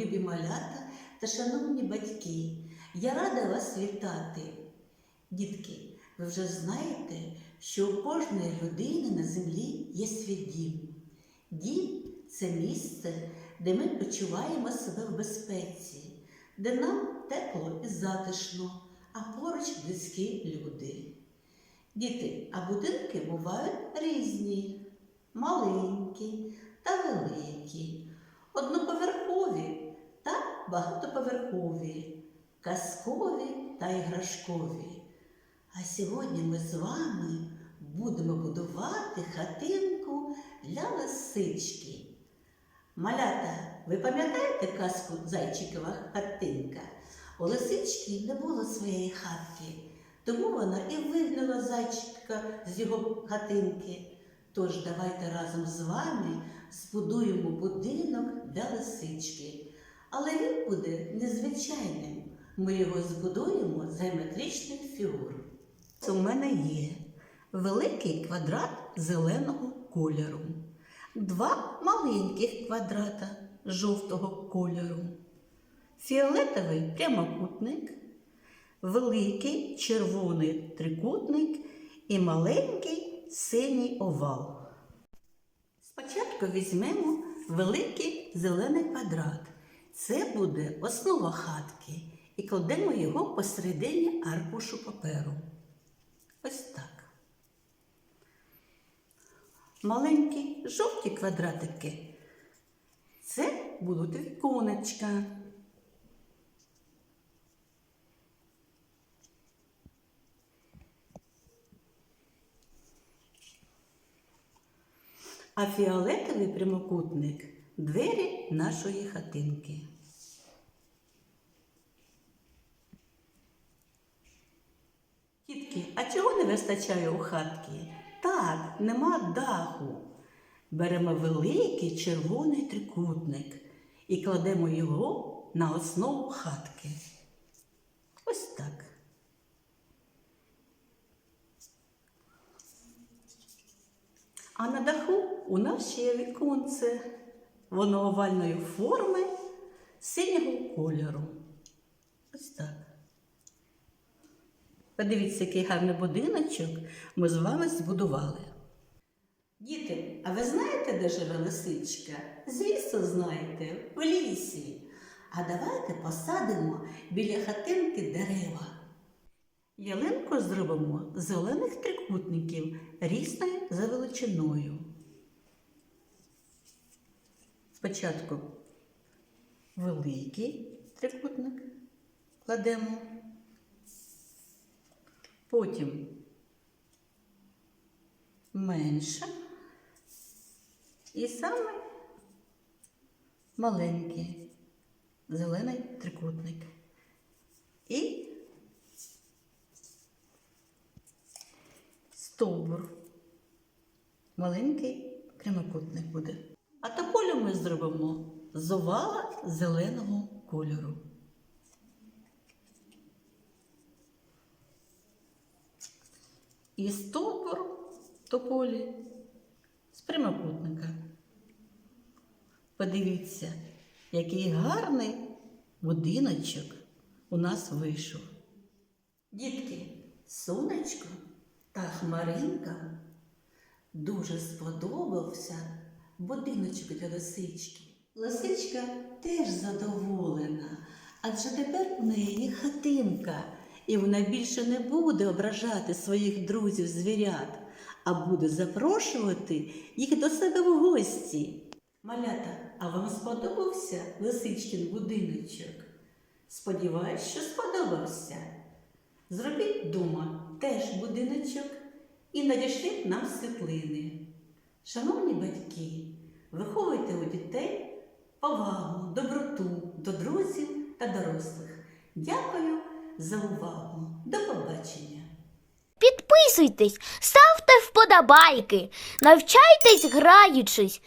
любі малята та шановні батьки. Я рада вас вітати. Дітки, ви вже знаєте, що у кожної людини на землі є свій дім. Дім це місце, де ми почуваємо себе в безпеці, де нам тепло і затишно, а поруч близькі люди. Діти, а будинки бувають різні, маленькі та великі, одноповерхові та багатоповерхові, казкові та іграшкові. А сьогодні ми з вами будемо будувати хатинку для лисички. Малята, ви пам'ятаєте казку Зайчикова хатинка? У лисички не було своєї хатки, тому вона і вигнала зайчика з його хатинки. Тож давайте разом з вами збудуємо будинок для лисички. Але він буде незвичайним. Ми його збудуємо з геометричних фігур. У мене є великий квадрат зеленого кольору, два маленьких квадрата жовтого кольору, фіолетовий прямокутник, великий червоний трикутник і маленький синій овал. Спочатку візьмемо великий зелений квадрат. Це буде основа хатки і кладемо його посередині аркушу паперу. Ось так. Маленькі жовті квадратики. Це будуть віконечка. А фіолетовий прямокутник двері нашої хатинки. Тітки, а чого не вистачає у хатки? Так, нема даху. Беремо великий червоний трикутник і кладемо його на основу хатки. Ось так. А на даху у нас ще є віконце. Воно овальної форми синього кольору. Ось так. Подивіться, який гарний будиночок ми з вами збудували. Діти, а ви знаєте, де живе лисичка? Звісно, знаєте, в лісі. А давайте посадимо біля хатинки дерева. Ялинку зробимо з зелених трикутників різною за величиною. Спочатку великий трикутник кладемо, потім менше і саме маленький зелений трикутник. І стовбур. Маленький прямокутник буде. А тополю ми зробимо з овала зеленого кольору. І стовбур тополі з прямокутника. Подивіться, який гарний будиночок у нас вийшов. Дітки, сонечко та хмаринка дуже сподобався будиночок для лисички. Лисичка теж задоволена, адже тепер у неї хатинка, і вона більше не буде ображати своїх друзів звірят, а буде запрошувати їх до себе в гості. Малята, а вам сподобався лисичкин будиночок? Сподіваюсь, що сподобався. Зробіть дома теж будиночок і надішліть нам світлини. Шановні батьки, виховуйте у дітей повагу, доброту до друзів та дорослих. Дякую за увагу. До побачення! Підписуйтесь, ставте вподобайки, навчайтесь граючись